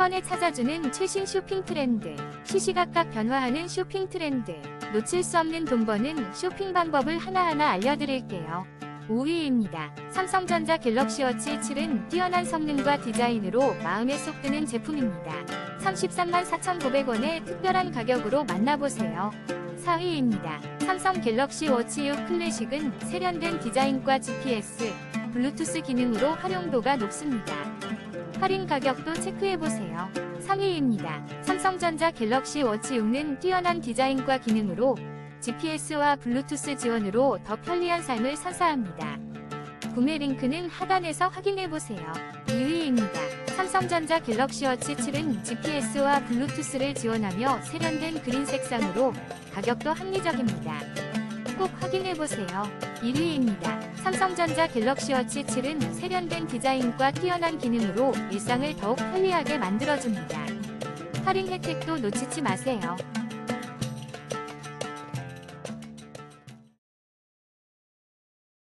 번에 찾아주는 최신 쇼핑 트렌드. 시시각각 변화하는 쇼핑 트렌드. 놓칠 수 없는 돈 버는 쇼핑 방법을 하나하나 알려드릴게요. 5위입니다. 삼성전자 갤럭시 워치 7은 뛰어난 성능과 디자인으로 마음에 쏙 드는 제품입니다. 33만 4,900원의 특별한 가격으로 만나보세요. 4위입니다. 삼성 갤럭시 워치 6 클래식은 세련된 디자인과 GPS, 블루투스 기능으로 활용도가 높습니다. 할인 가격도 체크해보세요. 3위입니다. 삼성전자 갤럭시 워치 6는 뛰어난 디자인과 기능으로 GPS와 블루투스 지원으로 더 편리한 삶을 선사합니다. 구매 링크는 하단에서 확인해보세요. 2위입니다. 삼성전자 갤럭시 워치 7은 GPS와 블루투스를 지원하며 세련된 그린 색상으로 가격도 합리적입니다. 꼭 확인해보세요. 1위입니다. 삼성전자 갤럭시 워치 7은 세련된 디자인과 뛰어난 기능으로 일상을 더욱 편리하게 만들어줍니다. 할인 혜택도 놓치지 마세요.